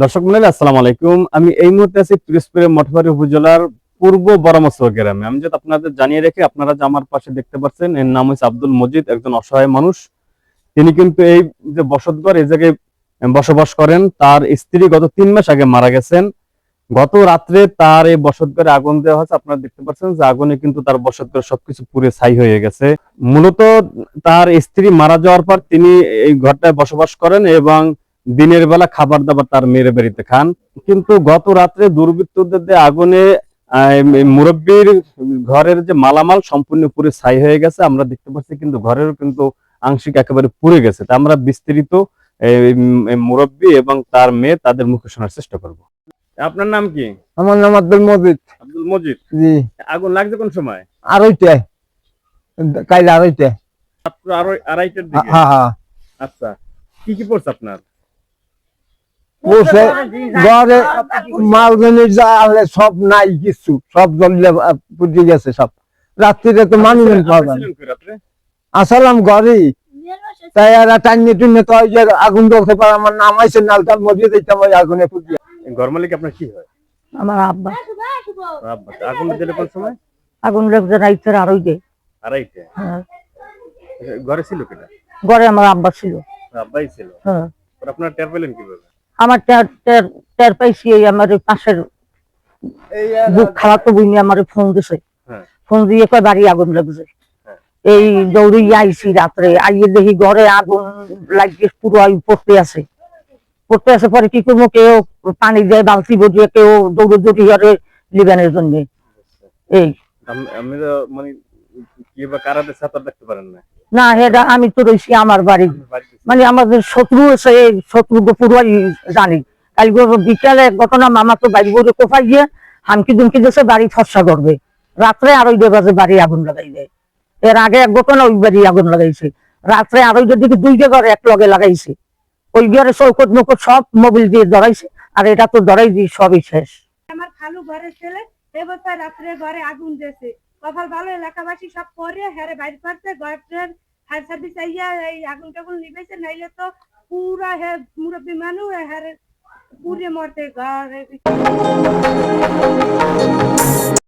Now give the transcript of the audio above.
দর্শক মন্ডলী, আসসালামু আলাইকুম। আমি এই মুহূর্তে আছি পিরোজপুরের মঠবাড়ি উপজেলার পূর্ব বরামসর গ্রামে। আমি যদি আপনাদের জানিয়ে রেখে, আপনারা যে আমার পাশে দেখতে পাচ্ছেন, এর নাম হচ্ছে আব্দুল মজিদ, একজন অসহায় মানুষ। তিনি কিন্তু এই যে বসতঘর, এই জায়গায় বসবাস করেন। তার স্ত্রী গত তিন মাস আগে মারা গেছেন। গত রাত্রে তার এই বসতঘরে আগুন দেওয়া হয়েছে। আপনারা দেখতে পাচ্ছেন যে আগুনে কিন্তু তার বসতঘর সবকিছু পুড়ে ছাই হয়ে গেছে। মূলত তার স্ত্রী মারা যাওয়ার পর তিনি এই ঘরটায় বসবাস করেন এবং দিনের বেলা খাবার দাবার তার মেয়ের বাড়িতে খান। কিন্তু গত রাত্রে দুর্বৃত্তদের আগুনে মুরব্বীর ঘরের যে মালামাল সম্পূর্ণ পুরো ছাই হয়ে গেছে। আমরা দেখতে পাচ্ছি কিন্তু ঘরেরও কিন্তু আংশিক একেবারে পুড়ে গেছে। তা আমরা বিস্তারিত এই, মুরব্বী এবং তার মেয়ে তাদের মুখে শোনার চেষ্টা করব। আপনার নাম কি? আমার নাম আব্দুল মজিদ। আব্দুল মজিদ। জি। আগুন লাগছে কোন সময়? আড়াইটে কাইলে আড়াইটে রাত্র আড়াই- আড়াইটার দিকে? হ্যাঁ হ্যাঁ। আচ্ছা। কি কি পড়ছে আপনার? ঘরে মাল জিনিস যা সব নাই কিছু। সব পুড়ে গেছে সব। তো পাওয়া যায় আসলাম ঘরে। তাই আর টাইনে টুনে তো আগুন জ্বলতে পারে আমার নাম আইসে নালটা মরিয়ে দিতাম ওই আগুনে পুড়িয়ে আপনার কি হয়? আমার আব্বা। আব্বা, আগুন দিলে কোন সময়? আগুন লাগছে আড়াইটে। হ্যাঁ। ঘরে ছিল কেটা ঘরে আমার আব্বা ছিল। আব্বাই ছিল? হ্যাঁ। আপনারা টের পেলেন কীভাবে? আমার টের টের টের পাইছি এই আমার পাশের বুক খালাতো বইনি আমার ফোন দিছে। হ্যাঁ। ফোন দিয়ে কয় বাড়ি আগুন লাগছে। হ্যাঁ। এই দৌড়ি আইছি রাত্রে। আইয়ে দেখি ঘরে আগুন লাগিয়ে পুরো পড়তে আছে। পড়তে আছে পরে কি করব? কেউ পানি দেয় বালতি বসিয়ে কেউ দৌড়ে দৌড়ি ঘরে লিবানের জন্য। এই। মানে কারাতে না? হেটা আমি তো রয়েছি আমার বাড়ি। মানে আমাদের শত্রু পুরোই জানি। কালকে বিকালে ঘটনা মামা তো বাড়ি বলে কোথায় গিয়ে হামকি দুমকি দেশে বাড়ি ফসা করবে। রাত্রে আড়াই দেড় বাজে বাড়ি আগুন লাগাই দেয়। এর আগে এক ঘটনা ওই বাড়ি আগুন লাগাইছে। রাত্রে আড়াইটার দিকে দুইটা ঘরে এক লগে লাগাইছে। ওই ঘরে চৌকট মুকট সব মোবিল দিয়ে ধরাইছে, আর এটা তো ধরাই দিয়ে সবই শেষ। আমার খালু ঘরের ছেলে এবছর রাত্রে ঘরে আগুন দিয়েছে। কপাল ভালো, এলাকাবাসী সব করে হেরে বাইরে করছে ঘরের ফায়ার সার্ভিস আইয়া এই আগুন টাগুন নিবেছে নাইলে তো পুরা হে মুরব্বী মানুষ হেরে পুড়ে মরতে ঘরে।